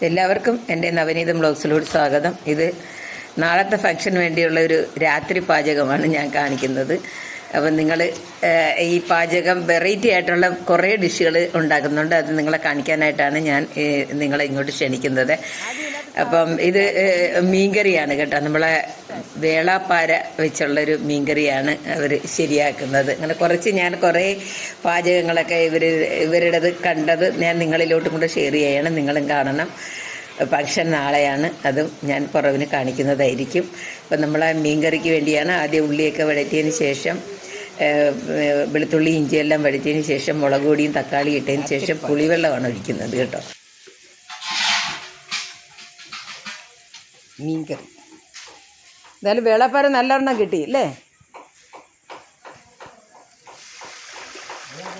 എല്ലാവർക്കും എന്റെ നവനീതം ബ്ലോഗ്സിലോട് സ്വാഗതം. ഇത് നാളത്തെ ഫംഗ്ഷന് വേണ്ടിയുള്ള ഒരു രാത്രി പാചകമാണ് ഞാൻ കാണിക്കുന്നത്. അപ്പം നിങ്ങൾ ഈ പാചകം വെറൈറ്റി ആയിട്ടുള്ള കുറേ ഡിഷുകൾ ഉണ്ടാക്കുന്നുണ്ട്. അത് നിങ്ങളെ കാണിക്കാനായിട്ടാണ് ഞാൻ നിങ്ങളെ ഇങ്ങോട്ട് ക്ഷണിക്കുന്നത്. അപ്പം ഇത് മീൻകറിയാണ് കേട്ടോ. നമ്മളെ വേളാപ്പാര വെച്ചുള്ളൊരു മീൻകറിയാണ് അവർ ശരിയാക്കുന്നത്. അങ്ങനെ കുറച്ച് ഞാൻ കുറേ പാചകങ്ങളൊക്കെ ഇവർ ഇവരുടേത് കണ്ടത് ഞാൻ നിങ്ങളിലോട്ടും കൂടെ ഷെയർ ചെയ്യണം. നിങ്ങളും കാണണം. ഫംഗ്ഷൻ നാളെയാണ്. അതും ഞാൻ പുറവിന് കാണിക്കുന്നതായിരിക്കും. അപ്പം നമ്മളെ മീൻകറിക്ക് വേണ്ടിയാണ് ആദ്യം ഉള്ളിയൊക്കെ വഴറ്റിയതിന് ശേഷം വെളുത്തുള്ളി ഇഞ്ചിയെല്ലാം വഴറ്റിയതിന് ശേഷം മുളക് പൊടിയും തക്കാളി ഇട്ടതിന് ശേഷം പുളിവെള്ളമാണ് ഒഴിക്കുന്നത് കേട്ടോ. മീൻകറി. എന്തായാലും വേളപ്പാര നല്ലെണ്ണം കിട്ടി അല്ലേ?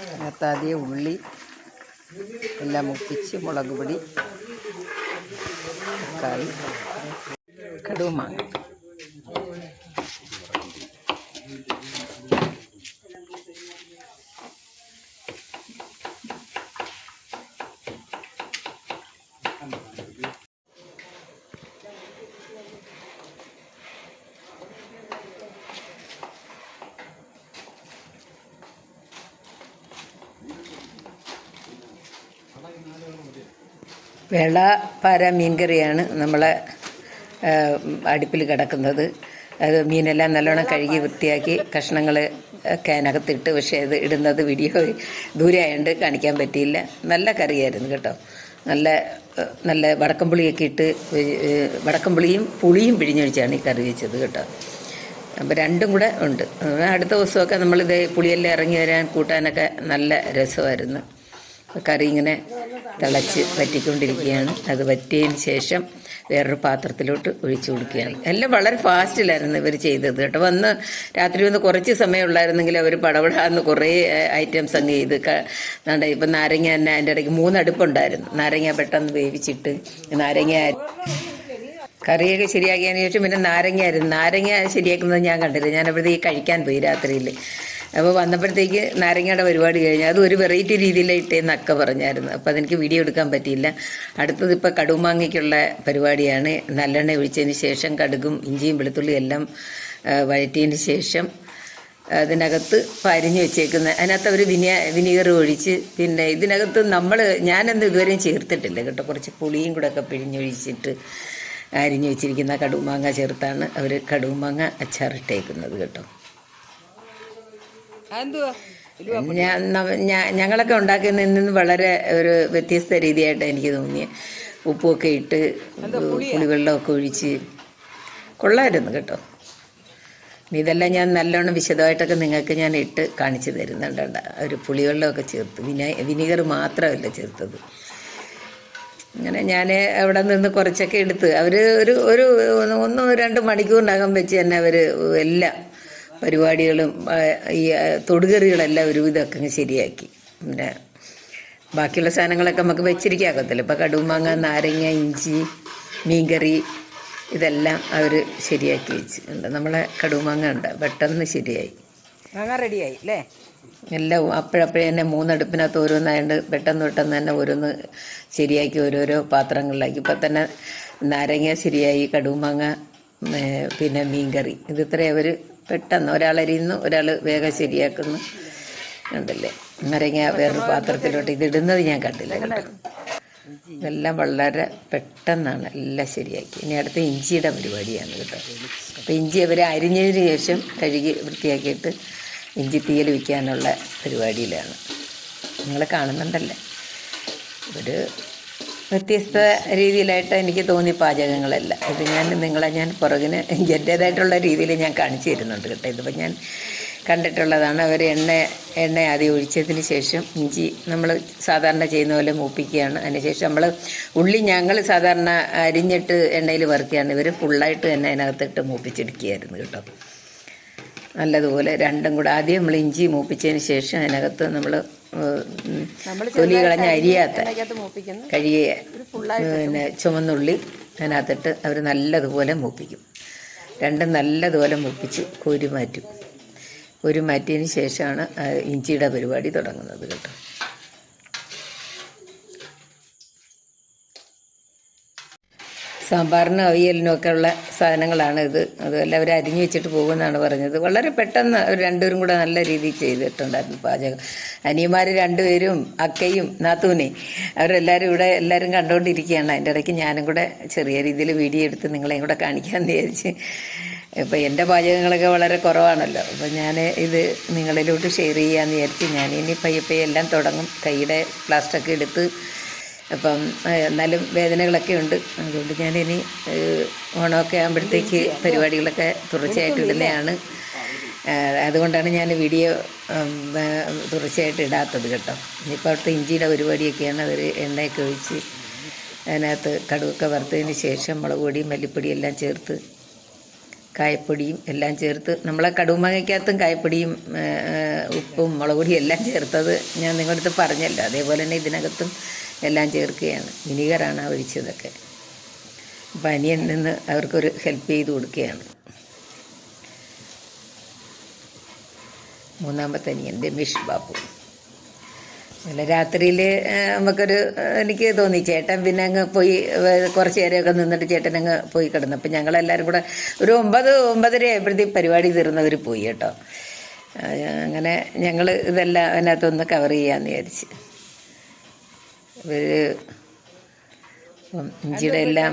അതിനകത്താദ്യം ഉള്ളി എല്ലാം മുപ്പിച്ച് മുളക് പൊടി തക്കാളി കടുമാങ്ങ വെള്ളപ്പാര മീൻകറിയാണ് നമ്മളെ അടുപ്പിൽ കിടക്കുന്നത്. അത് മീനെല്ലാം നല്ലോണം കഴുകി വൃത്തിയാക്കി കഷ്ണങ്ങൾ ഒക്കെ അതിനകത്തിട്ട് പക്ഷേ അത് ഇടുന്നത് വീഡിയോ ദൂരെ ആയതുകൊണ്ട് കാണിക്കാൻ പറ്റിയില്ല. നല്ല കറിയായിരുന്നു കേട്ടോ. നല്ല നല്ല വടക്കംപുളിയൊക്കെ ഇട്ട് വടക്കംപുളിയും പുളിയും പിഴിഞ്ഞൊഴിച്ചാണ് ഈ കറി വെച്ചത് കേട്ടോ. അപ്പോൾ രണ്ടും കൂടെ ഉണ്ട്. അടുത്ത ദിവസമൊക്കെ നമ്മളിത് പുളിയെല്ലാം ഇറങ്ങി വരാൻ കൂട്ടാനൊക്കെ നല്ല രസമായിരുന്നു. കറി ഇങ്ങനെ തിളച്ച് വറ്റിക്കൊണ്ടിരിക്കുകയാണ്. അത് വറ്റിയതിന് ശേഷം വേറൊരു പാത്രത്തിലോട്ട് ഒഴിച്ചു കൊടുക്കുകയാണ്. എല്ലാം വളരെ ഫാസ്റ്റിലായിരുന്നു ഇവർ ചെയ്തത് കേട്ടോ. വന്ന് രാത്രി വന്ന് കുറച്ച് സമയം ഉള്ളായിരുന്നെങ്കിൽ അവർ പടപടാന്ന് കുറേ ഐറ്റംസ് അങ്ങ് ചെയ്ത് കണ്ട ഇപ്പം നാരങ്ങ തന്നെ അതിന്റെ ഇടയ്ക്ക് മൂന്ന് അടുപ്പുണ്ടായിരുന്നു നാരങ്ങ പെട്ടെന്ന് വേവിച്ചിട്ട് നാരങ്ങ കറിയൊക്കെ ശരിയാക്കിയതിന് ശേഷം പിന്നെ നാരങ്ങയായിരുന്നു നാരങ്ങ ശരിയാക്കുന്നത് ഞാൻ കണ്ടില്ല. ഈ കഴിക്കാൻ പോയി രാത്രിയിൽ. അപ്പോൾ വന്നപ്പോഴത്തേക്ക് നാരങ്ങയുടെ പരിപാടി കഴിഞ്ഞു. അത് ഒരു വെറൈറ്റി രീതിയിലാണ് എന്നൊക്കെ പറഞ്ഞായിരുന്നു. അപ്പോൾ അതെനിക്ക് വീഡിയോ എടുക്കാൻ പറ്റിയില്ല. അടുത്തത് ഇപ്പോൾ കടുമാങ്ങയ്ക്കുള്ള പരിപാടിയാണ്. നല്ലെണ്ണ ഒഴിച്ചതിന് ശേഷം കടുകും ഇഞ്ചിയും വെളുത്തുള്ളിയും എല്ലാം വഴറ്റിയതിന് ശേഷം അതിനകത്ത് പരിഞ്ഞ് വെച്ചേക്കുന്ന. അതിനകത്ത് അവർ വിനിയ വിനീഗർ ഒഴിച്ച് പിന്നെ ഇതിനകത്ത് നമ്മൾ ഞാനെന്ത് ഇതുവരെയും ചേർത്തിട്ടില്ല കേട്ടോ. കുറച്ച് പുളിയും കൂടെ ഒക്കെ പിഴിഞ്ഞൊഴിച്ചിട്ട് അരിഞ്ഞു വെച്ചിരിക്കുന്ന കടുമാങ്ങ ചേർത്താണ് അവർ കടുമാങ്ങ അച്ചാറിട്ടേക്കുന്നത് കേട്ടോ. ഞങ്ങളൊക്കെ ഉണ്ടാക്കുന്നതിൽ നിന്ന് വളരെ ഒരു വ്യത്യസ്ത രീതിയായിട്ട് എനിക്ക് തോന്നിയത് ഉപ്പൊക്കെ ഇട്ട് പുളിവെള്ളമൊക്കെ ഒഴിച്ച്. കൊള്ളായിരുന്നു കേട്ടോ. ഇതെല്ലാം ഞാൻ നല്ലോണം വിശദമായിട്ടൊക്കെ നിങ്ങൾക്ക് ഞാൻ ഇട്ട് കാണിച്ചു തരുന്നുണ്ട് ഒരു പുളിവെള്ളമൊക്കെ ചേർത്ത് വിന വിനീഗർ മാത്രമല്ല ചേർത്തത്. അങ്ങനെ ഞാൻ അവിടെ നിന്ന് കുറച്ചൊക്കെ എടുത്ത് അവർ ഒരു ഒരു ഒന്നോ രണ്ട് മണിക്കൂറിനകം വെച്ച് തന്നെ അവർ എല്ലാ പരിപാടികളും ഈ തൊടുകറികളെല്ലാം ഒരുവിധമൊക്കെ ശരിയാക്കി. പിന്നെ ബാക്കിയുള്ള സാധനങ്ങളൊക്കെ നമുക്ക് വെച്ചിരിക്കാക്കത്തില്ല. ഇപ്പം കടുമാങ്ങ നാരങ്ങ ഇഞ്ചി മീൻകറി ഇതെല്ലാം അവർ ശരിയാക്കി വെച്ചിട്ടുണ്ട് നമ്മളെ കടുമാങ്ങ ഉണ്ട്. പെട്ടെന്ന് ശരിയായി. മാങ്ങ റെഡിയായി അല്ലേ? എല്ലാം അപ്പോഴപ്പോഴേ തന്നെ മൂന്നടുപ്പിനകത്ത് ഓരോന്നായതുകൊണ്ട് പെട്ടെന്ന് പെട്ടെന്ന് തന്നെ ഓരോന്ന് ശരിയാക്കി ഓരോരോ പാത്രങ്ങളിലാക്കി. ഇപ്പം തന്നെ നാരങ്ങ ശരിയായി കടുമാങ്ങ പിന്നെ മീൻകറി. ഇത് ഇത്രയും അവർ പെട്ടെന്ന് ഒരാളരിയുന്നു ഒരാൾ വേഗം ശരിയാക്കുന്നു. കണ്ടില്ലേ? നാരങ്ങ വേറൊരു പാത്രത്തിലോട്ട് ഇതിടുന്നത് ഞാൻ കണ്ടില്ല കേട്ടോ. ഇതെല്ലാം വളരെ പെട്ടെന്നാണ് എല്ലാം ശരിയാക്കി. ഇനി അടുത്ത ഇഞ്ചിയുടെ പരിപാടിയാണ് കേട്ടോ. അപ്പോൾ ഇഞ്ചി അവർ അരിഞ്ഞതിന് ശേഷം കഴുകി വൃത്തിയാക്കിയിട്ട് ഇഞ്ചി തീയൽ വിൽക്കാനുള്ള പരിപാടിയിലാണ്. നിങ്ങൾ കാണുന്നുണ്ടല്ലേ? ഒരു വ്യത്യസ്ത രീതിയിലായിട്ട് എനിക്ക് തോന്നി പാചകങ്ങളല്ല. ഇത് ഞാൻ നിങ്ങളെ ഞാൻ പുറകിന് എന്റേതായിട്ടുള്ള രീതിയിൽ ഞാൻ കാണിച്ചു തരുന്നുണ്ട് കേട്ടോ. ഇതിപ്പോൾ ഞാൻ കണ്ടിട്ടുള്ളതാണ്. അവർ എണ്ണ എണ്ണ ആദ്യം ഒഴിച്ചതിന് ശേഷം ഇഞ്ചി നമ്മൾ സാധാരണ ചെയ്യുന്ന പോലെ മൂപ്പിക്കുകയാണ്. അതിനുശേഷം നമ്മൾ ഉള്ളി ഞങ്ങൾ സാധാരണ അരിഞ്ഞിട്ട് എണ്ണയിൽ വറുക്കുകയാണ്. ഇവർ ഫുള്ളായിട്ട് തന്നെ അതിനകത്തിട്ട് മൂപ്പിച്ചെടുക്കുകയായിരുന്നു കേട്ടോ. നല്ലതുപോലെ രണ്ടും കൂടെ ആദ്യം നമ്മൾ ഇഞ്ചി മൂപ്പിച്ചതിന് ശേഷം അതിനകത്ത് നമ്മൾ തൊലി കളഞ്ഞ അരിയാത്ത കഴിയ പിന്നെ ചുമന്നുള്ളി അതിനകത്തിട്ട് അവർ നല്ലതുപോലെ മൂപ്പിക്കും. രണ്ടും നല്ലതുപോലെ മൂപ്പിച്ച് കോരി മാറ്റും. കോരി മാറ്റിയതിന് ശേഷമാണ് ഇഞ്ചിയുടെ പരിപാടി തുടങ്ങുന്നത് കേട്ടോ. സാമ്പാറിനും അവിയലിനും ഒക്കെ ഉള്ള സാധനങ്ങളാണ് ഇത്. അതുമല്ല അവർ അരിഞ്ഞു വെച്ചിട്ട് പോകുമെന്നാണ് പറഞ്ഞത്. വളരെ പെട്ടെന്ന് അവർ രണ്ടുപേരും കൂടെ നല്ല രീതിയിൽ ചെയ്തിട്ടുണ്ടായിരുന്നു പാചകം. അനിയന്മാർ രണ്ടുപേരും അക്കയും നാത്തൂനെ അവരെല്ലാവരും ഇവിടെ എല്ലാവരും കണ്ടുകൊണ്ടിരിക്കുകയാണ്. അതിന്റെ ഇടയ്ക്ക് ഞാനും കൂടെ ചെറിയ രീതിയിൽ വീഡിയോ എടുത്ത് നിങ്ങളെയും കൂടെ കാണിക്കാമെന്ന് വിചാരിച്ച്. ഇപ്പം എന്റെ പാചകങ്ങളൊക്കെ വളരെ കുറവാണല്ലോ. അപ്പം ഞാൻ ഇത് നിങ്ങളിലോട്ട് ഷെയർ ചെയ്യാമെന്ന് വിചാരിച്ച് ഞാനിനി പയ്യെ പയ്യെ തുടങ്ങും. കൈയുടെ പ്ലാസ്റ്റൊക്കെ എടുത്ത് അപ്പം എന്നാലും വേദനകളൊക്കെ ഉണ്ട്. അതുകൊണ്ട് ഞാനിനി ഓണമൊക്കെ ആകുമ്പോഴത്തേക്ക് പരിപാടികളൊക്കെ തുടർച്ചയായിട്ട് ഇടുന്നതാണ് അതുകൊണ്ടാണ് ഞാൻ വീഡിയോ തുടർച്ചയായിട്ട് ഇടാത്തത് കേട്ടോ. ഇനിയിപ്പോൾ അവിടുത്തെ ഇഞ്ചിയുടെ പരിപാടിയൊക്കെയാണ് അവർ എണ്ണയൊക്കെ ഒഴിച്ച് അതിനകത്ത് കടുവൊക്കെ വറുത്തതിന് ശേഷം മുളക് പൊടിയും മല്ലിപ്പൊടിയും എല്ലാം ചേർത്ത് കായപ്പൊടിയും എല്ലാം ചേർത്ത് നമ്മളെ കടുമാങ്ങയ്ക്കകത്തും കായപ്പൊടിയും ഉപ്പും മുളക് പൊടിയും എല്ലാം ചേർത്തത് ഞാൻ നിങ്ങളുടെ അടുത്ത് പറഞ്ഞല്ലോ. അതേപോലെ തന്നെ ഇതിനകത്തും എല്ലാം ചേർക്കുകയാണ്. വിനീഗറാണ് ആ ഒഴിച്ചതൊക്കെ. അപ്പം അനിയൻ നിന്ന് അവർക്കൊരു ഹെൽപ്പ് ചെയ്ത് കൊടുക്കുകയാണ്. മൂന്നാമത്തെ അനിയൻ രമേഷ് ബാബു അല്ല രാത്രിയിൽ നമുക്കൊരു എനിക്ക് തോന്നി ചേട്ടൻ പിന്നെ അങ്ങ് പോയി കുറച്ച് നേരമൊക്കെ നിന്നിട്ട് ചേട്ടൻ അങ്ങ് പോയി കിടന്നു. അപ്പം ഞങ്ങളെല്ലാവരും കൂടെ ഒരു ഒമ്പത് ഒമ്പതര ആയപ്പോഴത്തേക്ക് പരിപാടി തീർന്നവർ പോയി കേട്ടോ. അങ്ങനെ ഞങ്ങൾ ഇതെല്ലാം അതിനകത്തൊന്ന് കവർ ചെയ്യാമെന്ന് വിചാരിച്ച്. ഒരു ഉം, ഇഞ്ചിയുടെ എല്ലാം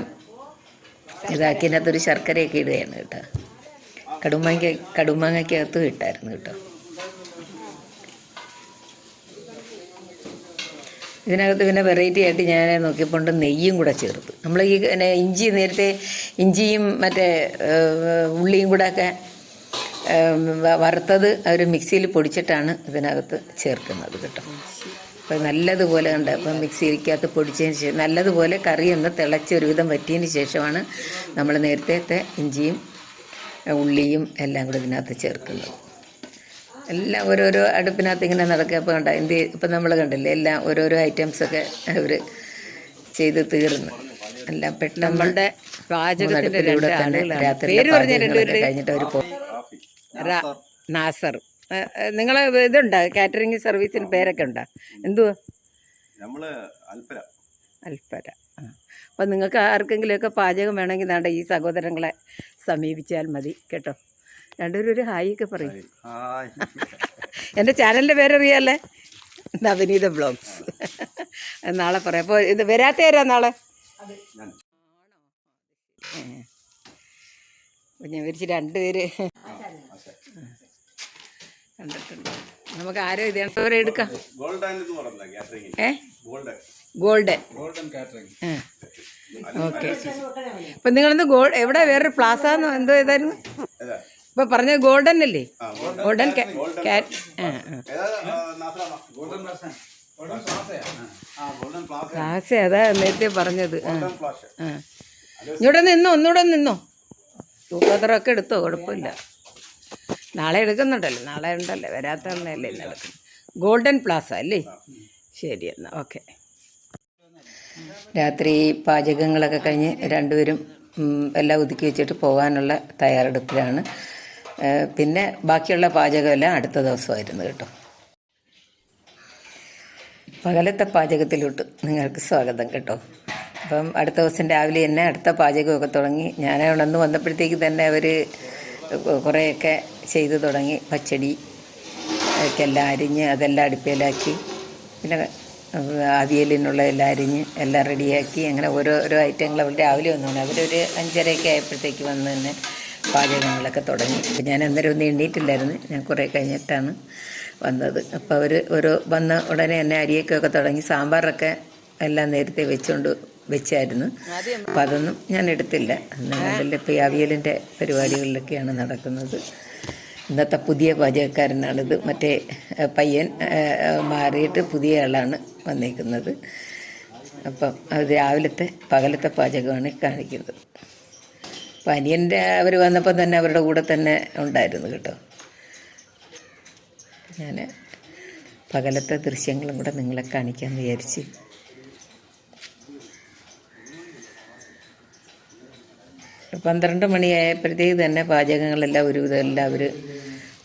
ഇതാക്കി അതിനകത്തൊരു ശർക്കരയൊക്കെ ഇടുകയാണ് കേട്ടോ. കടുമാങ്ങ കടുമാങ്ങയ്ക്കകത്തും ഇട്ടായിരുന്നു കേട്ടോ. ഇതിനകത്ത് പിന്നെ വെറൈറ്റി ആയിട്ട് ഞാൻ നോക്കിയപ്പോൾ നെയ്യും കൂടെ ചേർത്ത്. നമ്മൾ ഈ പിന്നെ ഇഞ്ചി നേരത്തെ ഇഞ്ചിയും മറ്റേ ഉള്ളിയും കൂടെ ഒക്കെ വറുത്തത് അവർ മിക്സിയിൽ പൊടിച്ചിട്ടാണ് ഇതിനകത്ത് ചേർക്കുന്നത് കേട്ടോ. അപ്പോൾ നല്ലതുപോലെ കണ്ട് അപ്പം മിക്സിക്കകത്ത് പൊടിച്ചതിന് ശേഷം നല്ലതുപോലെ കറി ഒന്ന് തിളച്ച് ഒരുവിധം പറ്റിയതിന് ശേഷമാണ് നമ്മൾ നേരത്തെ ഇഞ്ചിയും ഉള്ളിയും എല്ലാം കൂടെ ഇതിനകത്ത് ചേർക്കുന്നത്. എല്ലാം ഓരോരോ അടുപ്പിനകത്ത് ഇങ്ങനെ നടക്കുക. അപ്പോൾ കണ്ട എന്ത് ഇപ്പം നമ്മൾ കണ്ടില്ലേ എല്ലാം ഓരോരോ ഐറ്റംസൊക്കെ അവർ ചെയ്ത് തീർന്നു. എല്ലാം പെട്ടെന്ന് നമ്മളുടെ പാചകത്തിന്റെ രാത്രി കഴിഞ്ഞിട്ട് അവർ പോകും നാസർ. നിങ്ങൾ ഇതുണ്ടോ? കാറ്ററിംഗ് സർവീസിന് പേരൊക്കെ ഉണ്ടോ? എന്തുവാ? അൽപ്പര. അപ്പം നിങ്ങൾക്ക് ആർക്കെങ്കിലുമൊക്കെ പാചകം വേണമെങ്കിൽ നാണ്ട ഈ സഹോദരങ്ങളെ സമീപിച്ചാൽ മതി കേട്ടോ. രണ്ടുപേരും ഒരു ഹായ്. ഒക്കെ പറയും എന്റെ ചാനലിന്റെ പേരറിയാല്ലേ? നവനീത ബ്ലോഗ്സ്. നാളെ പറയാം. അപ്പോൾ ഇത് വരാത്ത ആരാ നാളെ? ഞാൻ വിളിച്ച് രണ്ടുപേര് കണ്ടിട്ടുണ്ട്. നമുക്ക് ആരോ ഇത് വരെ എടുക്കാം. ഗോൾഡൻ എന്ന് പറഞ്ഞ കാറ്ററിംഗ് ഏ? Golden. Golden. Golden catering. Okay. അപ്പം നിങ്ങളിന്ന് ഗോൾഡ് എവിടെ വേറൊരു പ്ലാസ എന്തോ ഏതായിരുന്നു ഇപ്പൊ പറഞ്ഞത് ഗോൾഡൻ അല്ലേ? ഗോൾഡൻ കാറ്റ് പ്ലാസ. അതാ നേരത്തെ പറഞ്ഞത്. ഇവിടെ നിന്നോ ഒന്നുകൂടെ നിന്നോ. തൂക്കത്രമൊക്കെ എടുത്തോ കുഴപ്പമില്ല. നാളെ എടുക്കുന്നുണ്ടല്ലോ നാളെ ഉണ്ടല്ലോ വരാത്ത ആളിനല്ലേ ഇന്ന് എടുക്കുന്നത് ഗോൾഡൻ പ്ലാസ അല്ലേ? ശരി എന്നാൽ ഓക്കെ രാത്രി പാചകങ്ങളൊക്കെ കഴിഞ്ഞ് രണ്ടുപേരും എല്ലാം ഒതുക്കി വെച്ചിട്ട് പോകാനുള്ള തയ്യാറെടുപ്പിലാണ്. പിന്നെ ബാക്കിയുള്ള പാചകമെല്ലാം അടുത്ത ദിവസമായിരുന്നു കേട്ടോ. പകലത്തെ പാചകത്തിലോട്ട് നിങ്ങൾക്ക് സ്വാഗതം കേട്ടോ. അപ്പം അടുത്ത ദിവസം രാവിലെ തന്നെ അടുത്ത പാചകമൊക്കെ തുടങ്ങി. ഞാൻ ഉണർന്ന് വന്നപ്പോഴത്തേക്ക് തന്നെ അവർ കുറേയൊക്കെ ചെയ്തു തുടങ്ങി. പച്ചടി ഒക്കെ എല്ലാം അരിഞ്ഞ് അതെല്ലാം അടുപ്പിലാക്കി. പിന്നെ അവിയലിനുള്ള എല്ലാം അരിഞ്ഞ് എല്ലാം റെഡിയാക്കി. അങ്ങനെ ഓരോരോ ഐറ്റങ്ങൾ അവർ രാവിലെ വന്നു. അവരൊരു അഞ്ചരയൊക്കെ ആയപ്പോഴത്തേക്ക് വന്ന് തന്നെ പാചകങ്ങളൊക്കെ തുടങ്ങി. അപ്പം ഞാൻ അന്നേരം ഒന്നും എണ്ണീറ്റില്ലായിരുന്നു. ഞാൻ കുറേ കഴിഞ്ഞിട്ടാണ് വന്നത്. അപ്പോൾ അവർ ഓരോ വന്ന ഉടനെ തന്നെ അരിയൊക്കെ ഒക്കെ തുടങ്ങി. സാമ്പാറൊക്കെ എല്ലാം നേരത്തെ വെച്ചുകൊണ്ട് വെച്ചായിരുന്നു. അപ്പം അതൊന്നും ഞാൻ എടുത്തില്ല. എന്നാലും ഇപ്പോൾ ഈ അവിയലിന്റെ പരിപാടികളിലൊക്കെയാണ് നടക്കുന്നത്. ഇന്നത്തെ പുതിയ പാചകക്കാരനാണിത്. മറ്റേ പയ്യൻ മാറിയിട്ട് പുതിയ ആളാണ് വന്നേക്കുന്നത്. അപ്പം അത് രാവിലത്തെ പകലത്തെ പാചകമാണ് കാണിക്കുന്നത്. അപ്പം അനിയന്റെ അവർ വന്നപ്പോൾ തന്നെ അവരുടെ കൂടെ തന്നെ ഉണ്ടായിരുന്നു കേട്ടോ. ഞാൻ പകലത്തെ ദൃശ്യങ്ങളും കൂടെ നിങ്ങളെ കാണിക്കാമെന്ന് വിചാരിച്ച് പന്ത്രണ്ട് മണിയായപ്പോഴത്തേക്ക് തന്നെ പാചകങ്ങളെല്ലാം ഒരുവിധം എല്ലാം അവർ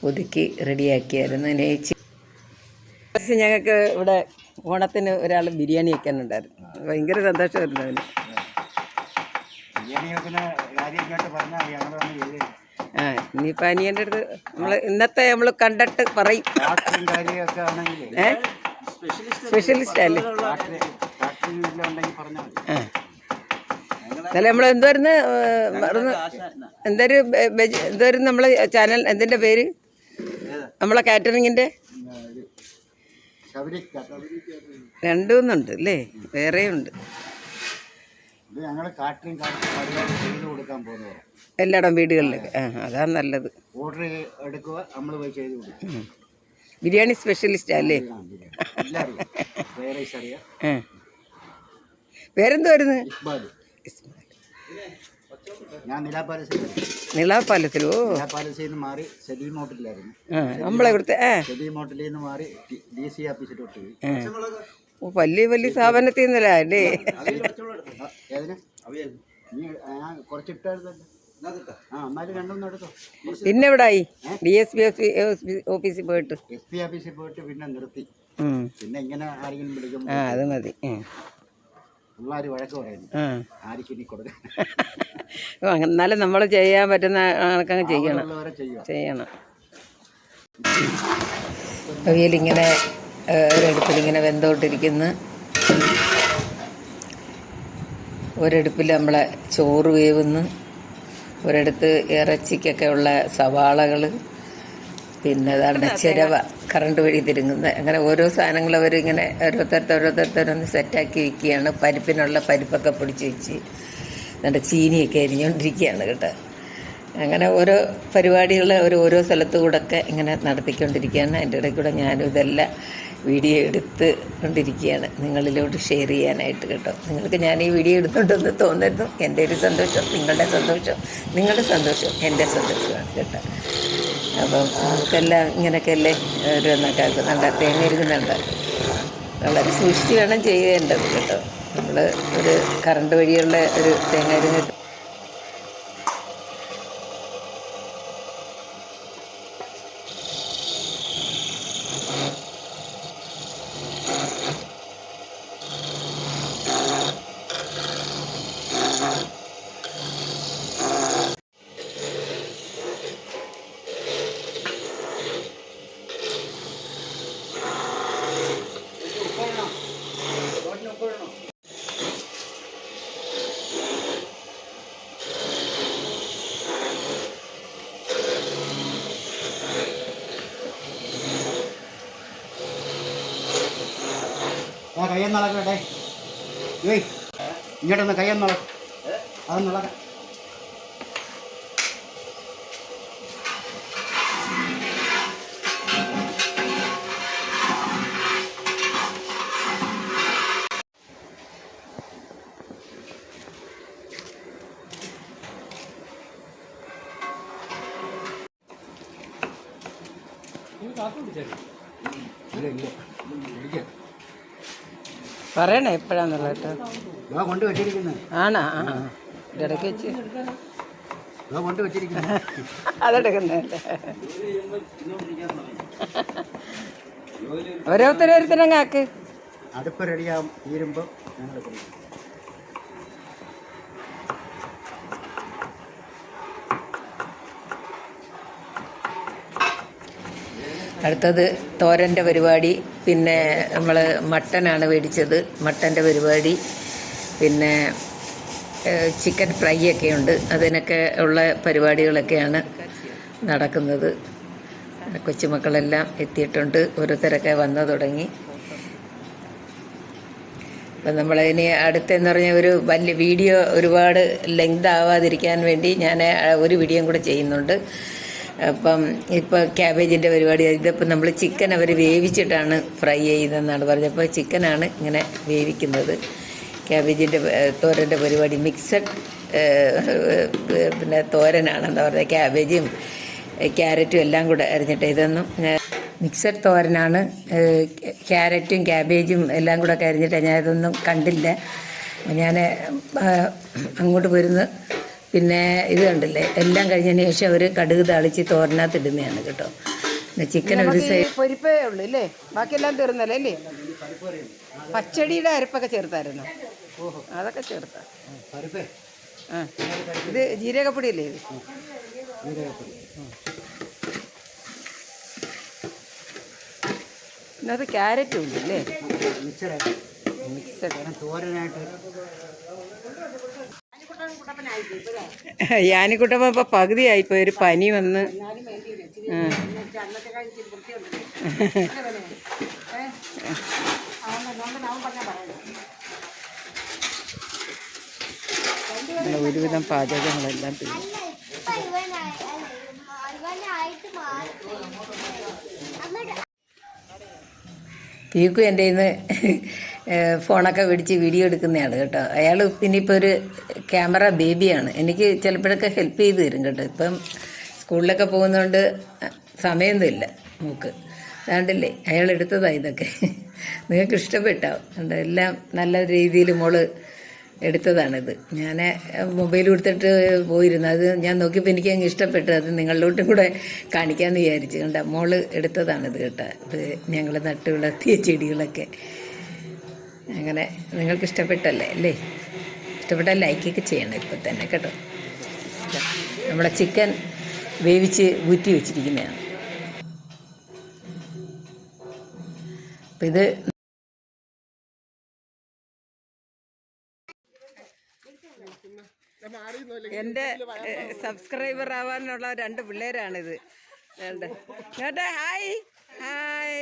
ഒതുക്കി റെഡിയാക്കിയായിരുന്നു. നെയ്ച്ച് ഞങ്ങൾക്ക് ഇവിടെ ഓണത്തിന് ഒരാൾ ബിരിയാണി വെക്കാനുണ്ടായിരുന്നു ഭയങ്കര സന്തോഷമായിരുന്നു അവന്. ആ ഇനിയിപ്പോൾ അനിയന്റെ അടുത്ത് നമ്മൾ ഇന്നത്തെ നമ്മൾ കണ്ടിട്ട് പറയും. സ്പെഷ്യലിസ്റ്റ് അല്ലേ? ആ. എന്നാലും നമ്മൾ എന്തായിരുന്നു മറന്ന് എന്തൊരു എന്തായിരുന്നു നമ്മളെ ചാനൽ എന്തിന്റെ പേര്? നമ്മളെ കാറ്ററിങ്ങിന്റെ ശബരിക്ക രണ്ടുമൊന്നുണ്ട് അല്ലേ? വേറെയുണ്ട്. എല്ലായിടം വീടുകളിലേക്ക്. ആ അതാണ് നല്ലത്. ഓർഡർ എടുക്കുക നമ്മൾ പോയി ചെയ്ത് കൊടുക്കും ബിരിയാണി സ്പെഷ്യലിസ്റ്റാ അല്ലേ ആ, ബിരിയാണി. ഇക്ബാൽ ഞാൻ നിലാ പാലസിൽ നിളാ പാലസിൽ നിന്ന് മാറി സലീം ഹോട്ടലിലായിരുന്നു. നമ്മളെ ഇവിടുത്തെ ആ സലീം ഹോട്ടലിൽ നിന്ന് മാറി ഡി സി ഓഫീസിലോട്ട് പോയി. വലിയ വലിയ സ്ഥാപനത്തിൽ നിന്നല്ലേ അല്ലേ പിന്നെ എവിടായി? ഡി എസ് പി ഓഫീസിൽ പോയിട്ട്. എസ് പി ഓഫീസിൽ പോയിട്ട് പിന്നെ നിർത്തി. പിന്നെ ഇങ്ങനെ ആരെങ്കിലും വിളിക്കും ആ അത് മതി. പിള്ളേർ വഴക്ക് പറയുന്നു. ആ. ആർക്ക് ഇനി കൊടുക്കാൻ ഓ, എന്നാലും നമ്മൾ ചെയ്യാൻ പറ്റുന്ന കണക്കങ്ങ് ചെയ്യണം. ചെയ്യണം. അവിയലിങ്ങനെ ഒരടുപ്പിലിങ്ങനെ വെന്തോണ്ടിരിക്കുന്നു. ഒരടുപ്പിൽ നമ്മളെ ചോറ് വേവുന്നു. ഒരിടത്ത് ഇറച്ചിക്കൊക്കെ ഉള്ള സവാളകൾ പിന്നെ അതാണ് ചിരവ കറണ്ട് വഴി തിരുങ്ങുന്നത്. അങ്ങനെ ഓരോ സാധനങ്ങൾ അവരിങ്ങനെ ഓരോരുത്തരത്ത് ഓരോരുത്തരത്തൊരൊന്ന് സെറ്റാക്കി വെക്കുകയാണ്. പരിപ്പിനുള്ള പരിപ്പൊക്കെ പൊടിച്ച് വെച്ച് എന്നിട്ട് ചീനിയൊക്കെ അരിഞ്ഞുകൊണ്ടിരിക്കുകയാണ് കേട്ടോ. അങ്ങനെ ഓരോ പരിപാടികൾ അവർ ഓരോ സ്ഥലത്തു ഒക്കെ ഇങ്ങനെ നടത്തിക്കൊണ്ടിരിക്കുകയാണ്. അതിന്റെ ഇടയിൽ കൂടെ ഞാനും ഇതെല്ലാം വീഡിയോ എടുത്ത് കൊണ്ടിരിക്കുകയാണ്. നിങ്ങളിലോട്ട് ഷെയർ ചെയ്യാനായിട്ട് കേട്ടോ. നിങ്ങൾക്ക് ഞാൻ ഈ വീഡിയോ എടുത്തുകൊണ്ടെന്ന് തോന്നുന്നു. എന്റെ ഒരു സന്തോഷം നിങ്ങളുടെ സന്തോഷം നിങ്ങളുടെ സന്തോഷം എന്റെ സന്തോഷമാണ് കേട്ടോ. അപ്പം നമുക്കെല്ലാം ഇങ്ങനെയൊക്കെയല്ലേ ഒരു ആക്കുന്നുണ്ട് തേങ്ങ ഇരിക്കുന്നുണ്ട് വളരെ സൂക്ഷിച്ച് വേണം ചെയ്യേണ്ടത് കേട്ടോ. നമ്മൾ ഒരു കറണ്ട് വഴിയുള്ള ഒരു തേങ്ങ അരിഞ്ഞ് കയ്യെന്നളക്കട്ടെ. ഏയ് ഇങ്ങോട്ടൊന്ന് കയ്യെന്നള അതൊന്നുളക്ക. പറയണേ എപ്പോഴാന്നുള്ളത് കേട്ടോ കൊണ്ട് വെച്ചിരിക്കുന്നത് ആണാ? ആ. ഇടയ്ക്ക് വെച്ച്. കൊണ്ട് വെച്ചിരിക്കുന്നത് അതെടുക്കുന്നല്ലേ ഓരോരുത്തരോരുത്തരങ്ങ് ആക്ക്. അടുപ്പ് റെഡിയാകും തീരുമ്പോൾ ഞങ്ങൾ അടുത്തത് തോരന്റെ പരിപാടി പിന്നെ നമ്മൾ മട്ടനാണ് മേടിച്ചത് മട്ടന്റെ പരിപാടി പിന്നെ ചിക്കൻ ഫ്രൈ ഒക്കെ ഉണ്ട്. അതിനൊക്കെ ഉള്ള പരിപാടികളൊക്കെയാണ് നടക്കുന്നത്. കൊച്ചുമക്കളെല്ലാം എത്തിയിട്ടുണ്ട്. ഓരോരുത്തരൊക്കെ വന്നു തുടങ്ങി. അപ്പം നമ്മളതിന് അടുത്തെന്ന് പറഞ്ഞ ഒരു വലിയ വീഡിയോ ഒരുപാട് ലെങ്ത് ആവാതിരിക്കാൻ വേണ്ടി ഞാൻ ഒരു വീഡിയോയും കൂടെ ചെയ്യുന്നുണ്ട്. അപ്പം ഇപ്പോൾ ക്യാബേജിന്റെ പരിപാടി ഇതിപ്പോൾ നമ്മൾ ചിക്കൻ അവർ വേവിച്ചിട്ടാണ് ഫ്രൈ ചെയ്തതെന്നാണ് പറഞ്ഞപ്പോൾ ചിക്കനാണ് ഇങ്ങനെ വേവിക്കുന്നത്. ക്യാബേജിന്റെ തോരന്റെ പരിപാടി മിക്സഡ് പിന്നെ തോരനാണെന്ന് പറഞ്ഞത്. ക്യാബേജും ക്യാരറ്റും എല്ലാം കൂടെ അരിഞ്ഞിട്ട് ഇതൊന്നും മിക്സഡ് തോരനാണ്. ക്യാരറ്റും ക്യാബേജും എല്ലാം കൂടെ ഒക്കെ അരിഞ്ഞിട്ട് ഞാൻ ഇതൊന്നും കണ്ടില്ല. ഞാൻ അങ്ങോട്ട് പോരുന്ന് പിന്നെ ഇത് കണ്ടില്ലേ? എല്ലാം കഴിഞ്ഞതിന് ശേഷം അവർ കടുക് തളിച്ച് തോരനകത്ത് ഇടുന്നതാണ് കേട്ടോ. പിന്നെ ചിക്കൻ ഒരു സൈഡ് പൊരിപ്പേ ഉള്ളൂ അല്ലേ ബാക്കിയെല്ലാം തീർന്നല്ലേ അല്ലേ പച്ചടിയുടെ അരപ്പൊക്കെ ചേർത്തായിരുന്നു. അതൊക്കെ ചേർത്ത. ആ ഇത് ജീരകപ്പൊടിയല്ലേ ഇത്? ഇതിനകത്ത് ക്യാരറ്റും ഉണ്ട് അല്ലേ മിക്സഡ്. തോരനായിട്ട് യാനിക്കുട്ടപ്പ ഇപ്പൊ പകുതിയായിപ്പോ ഒരു പനി വന്ന്. ഒരുവിധം പാചകങ്ങളെല്ലാം തീരും ഇപ്പൊ ഇവനായി ഇവനായിട്ട് മാറി എന്നിട്ട് പീക്കു എന്റെ ഇന്ന് ഫോണൊക്കെ പിടിച്ച് വീഡിയോ എടുക്കുന്നതാണ് കേട്ടോ. അയാൾ ഇനിയിപ്പോൾ ഒരു ക്യാമറ ബേബിയാണ്. എനിക്ക് ചിലപ്പോഴൊക്കെ ഹെൽപ്പ് ചെയ്ത് തരും കേട്ടോ. ഇപ്പം സ്കൂളിലൊക്കെ പോകുന്നതുകൊണ്ട് സമയമൊന്നുമില്ല മൂക്ക്. അതാണ്ടല്ലേ അയാൾ എടുത്തതാണ് ഇതൊക്കെ. നിങ്ങൾക്ക് ഇഷ്ടപ്പെട്ടോ? എല്ലാം നല്ല രീതിയിൽ മോൾ എടുത്തതാണിത്. ഞാൻ മൊബൈൽ കൊടുത്തിട്ട് പോയിരുന്നു. അത് ഞാൻ നോക്കിയപ്പോൾ എനിക്ക് അങ്ങ് ഇഷ്ടപ്പെട്ടു. അത് നിങ്ങളിലോട്ടും കൂടെ കാണിക്കാമെന്ന് വിചാരിച്ചു. കണ്ട മോൾ എടുത്തതാണിത് കേട്ടോ. ഇത് ഞങ്ങൾ നട്ടു വളർത്തിയ ചെടികളൊക്കെ. അങ്ങനെ നിങ്ങൾക്ക് ഇഷ്ടപ്പെട്ടല്ലേ അല്ലേ? ഇഷ്ടപ്പെട്ടാൽ ലൈക്കൊക്കെ ചെയ്യണം ഇപ്പം തന്നെ കേട്ടോ. നമ്മുടെ ചിക്കൻ വേവിച്ച് ഊറ്റി വെച്ചിരിക്കുന്നതാണ്. അപ്പം ഇത് എന്റെ സബ്സ്ക്രൈബർ ആവാനുള്ള രണ്ട് പിള്ളേരാണിത്. രണ്ട് കേട്ടെ ഹായ്. ഹായ്.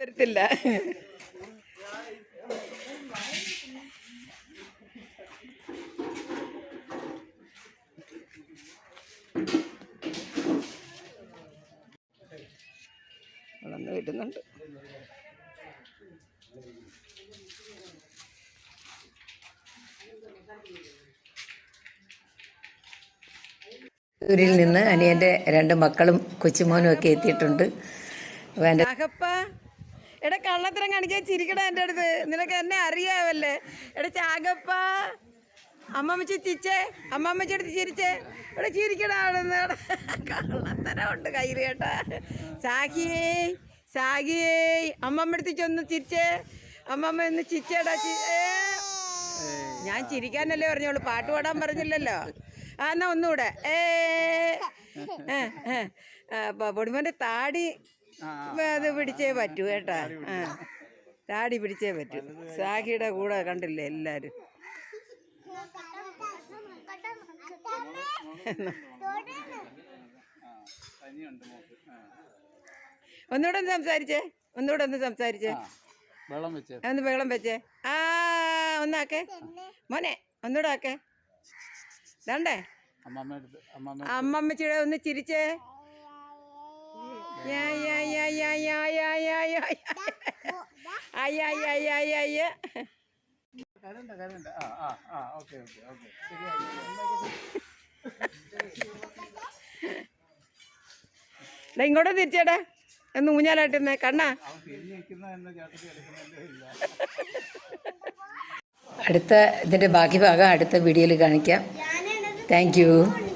വരത്തില്ല. വളർന്നു വരുന്നുണ്ട്. ൂരിൽ നിന്ന് അനിയന്റെ രണ്ട് മക്കളും കൊച്ചുമോനും ഒക്കെ എത്തിയിട്ടുണ്ട്. എടാ കള്ളത്തരം കാണിക്കാൻ ചിരിക്കടാ എന്റെ അടുത്ത്. നിനക്ക് എന്നെ അറിയാവല്ലേ? എടാ ചാകപ്പ അമ്മമ്മച്ചി ചിരിച്ചേ? അമ്മമ്മച്ചി എടുത്ത് ചിരിച്ചേ? എടാ ചിരിക്കടാ കള്ളത്തരം ഉണ്ട് കയ്യിൽ കേട്ടാ. സാഹിയേ സാഹിയേ അമ്മമ്മ എടുത്ത് ചൊന്ന് ചിരിച്ചേ. അമ്മമ്മ ഒന്ന് ചിരിച്ചേടാ ഞാൻ ചിരിക്കാനല്ലേ പറഞ്ഞോളൂ പാട്ട് പാടാൻ പറഞ്ഞില്ലല്ലോ. ആ എന്നാ ഒന്നുകൂടെ ഏ. ഏ, ഏ. ആ, പ- പൊടിമോന്റെ താടി അത് പിടിച്ചേ പറ്റൂ കേട്ടാ. ആ. താടി പിടിച്ചേ പറ്റൂ. സാഹിയുടെ കൂടെ കണ്ടില്ലേ എല്ലാരും? ഒന്നുകൂടെ ഒന്ന് സംസാരിച്ചേ. ഒന്നുകൂടെ ഒന്ന് സംസാരിച്ചേ. വെള്ളം വെച്ചേ. ഒന്ന് വെള്ളം വെച്ചേ. ആ ഒന്നാക്കേ. മോനെ ഒന്നുകൂടെ ആക്കേ. ഇതാണ്ടേ? അമ്മമ്മച്ചിയുടെ ഒന്ന് ചിരിച്ചേ. ഇങ്ങോട്ട് തിരിച്ചേടാ. എന്ന് ഊഞ്ഞാലാട്ടുന്നേ കണ്ണാ അടുത്ത ഇതിന്റെ ബാക്കി ഭാഗം അടുത്ത വീഡിയോയിൽ കാണിക്കാം. Thank you.